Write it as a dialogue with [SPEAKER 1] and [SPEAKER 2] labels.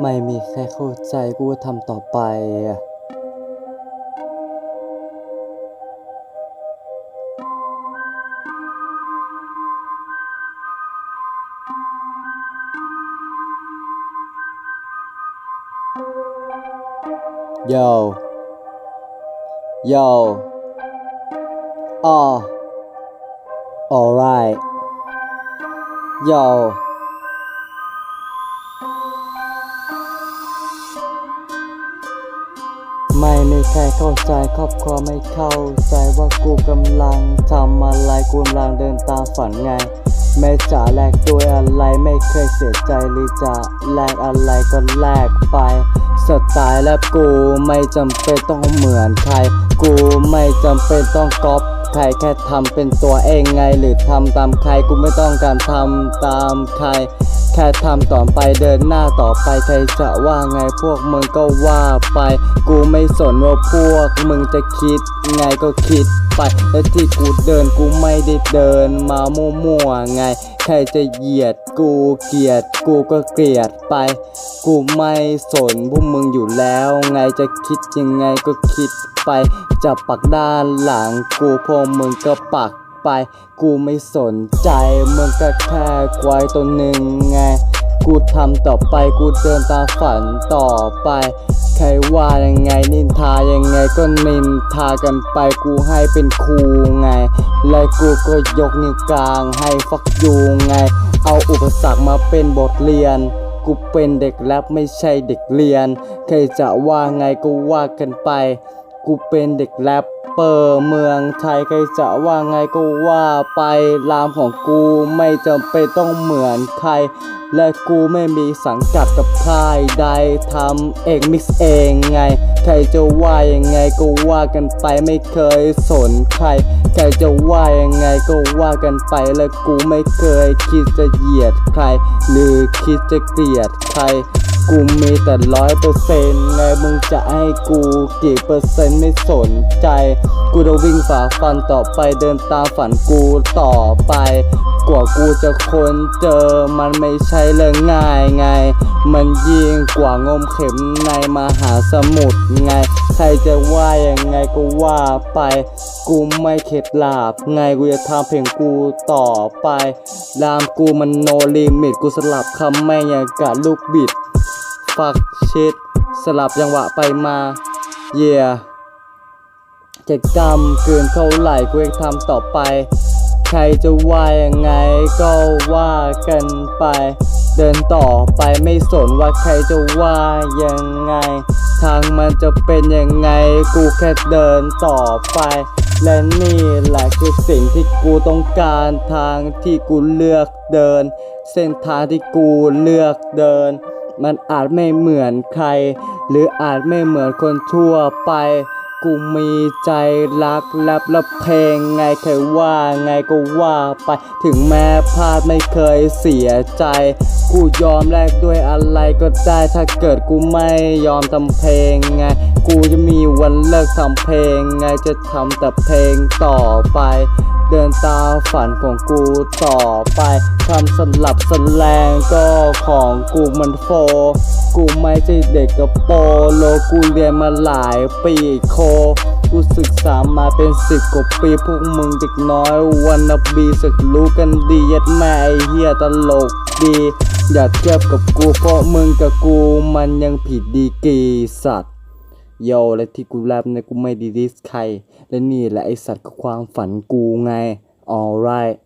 [SPEAKER 1] ไม่มีใครเข้าใจกูทำต่อไปโยโยอ๋อ alright โย ไม่มีใครเข้าใจครอบครัวไม่เข้าใจว่ากูกำลังทำอะไรกูกำลังเดินตามฝันไง ไม่จะแลกด้วยอะไรไม่เคยเสียใจหรือจะแลกอะไรก็แลกไปสไตล์และกูไม่จำเป็นต้องเหมือนใคร กูไม่จำเป็นต้องก๊อป ใครแค่ทำเป็นตัวเองไง หรือทำตามใครกูไม่ต้องการทำตามใคร แค่ทำต่อไปเดินหน้าต่อไปใครจะว่าไงพวกมึงก็ว่าไป กูไม่สนว่าพวกมึงจะคิดไงก็คิดไปและที่กูเดินกูไม่ได้เดินมามั่วๆไง ใครจะเหยียดกูเกลียดกูก็เกลียดไป กูไม่สนพวกมึงอยู่แล้ว ไงจะคิดยังไงก็คิด ไป จะปักด้านหลังกูพวกมึงก็ปักไป กูไม่สนใจมึงก็แค่ควายตัวหนึ่งไง กูทำต่อไปกูเดินตามฝันต่อไป ใครว่ายังไงนินทายังไงก็นินทากันไปกูให้เป็นครูไง และกูก็ยกนิ้วกลางให้ฟักยูไง เอาอุปสรรคมาเป็นบทเรียนกูเป็นเด็กแรปไม่ใช่เด็กเรียน ใครจะว่าไงก็ว่ากันไป กู เป็นเด็กแรปเปอร์เมืองไทยใครจะว่าไงก็ว่าไปรามของกูไม่จำเป็นต้องเหมือนใคร และกูไม่มีสังกัดกับค่ายใดทำเองมิกซ์เองไง ใครจะว่ายังไงก็ว่ากันไปไม่เคยสนใคร ใครจะว่ายังไงก็ว่ากันไป และกูไม่เคยคิดจะเหยียดใคร หรือคิดจะเกลียดใครกูมีแต่ร้อยเปอร์เซ็นต์ไงมึงจะให้กูกี่เปอร์เซ็นต์ไม่สนใจกูจะวิ่งฝ่าฟันต่อไปเดินตามฝันกูต่อไป กว่ากูจะค้นเจอมันไม่ใช่เรื่องง่ายไง มันยิ่งกว่างมเข็มในมหาสมุทรไง ใครจะว่ายังไงก็ว่าไป กูไม่เข็ดหลาบไงกูจะทำเพลงกูต่อไปรามกูมันโนลิมิตกูสลับคำไม่อย่างกับลูกบิด ฟักชิดสลับจังหวะไปมา เย่ จะกรรมเกินเท่าไหร่กูจะทำต่อไป ใครจะว่ายังไงก็ว่ากันไป เดินต่อไปไม่สนว่าใครจะว่ายังไง ทางมันจะเป็นยังไงกูแค่เดินต่อไป และนี่แหละคือสิ่งที่กูต้องการทางที่กูเลือกเดิน เส้นทางที่กูเลือกเดิน มันอาจไม่เหมือนใคร หรืออาจไม่เหมือนคนทั่วไป กูมีใจรักแลบและเพลงไงเคยว่าไงก็ว่าไป ถึงแม้พลาดไม่เคยเสียใจ กูยอมแลกด้วยอะไรก็ได้ถ้าเกิดกูไม่ยอมทำเพลงไง กูจะมีวันเลิกทำเพลงไงจะทำแต่เพลงต่อไป เดินตามฝันของกูต่อไปคำสลับสแลงก็ของกูมันโฟ กูไม่ใช่เด็กกับโปโลกูเรียนมาหลายปีโค กูศึกษามาเป็นสิบกว่าปีพวกมึงเด็กน้อยวันนบีสึกรู้กันดียัดแม่ไอเฮียตลกดี อย่าเทียบกับกูเพราะมึงกับกูมันยังผิดดีกีสัตว์ โยและที่กูรับเนี่ยกูไม่ดีดิสใคร และนี่แหละไอสัตว์คือความฝันกูไง alright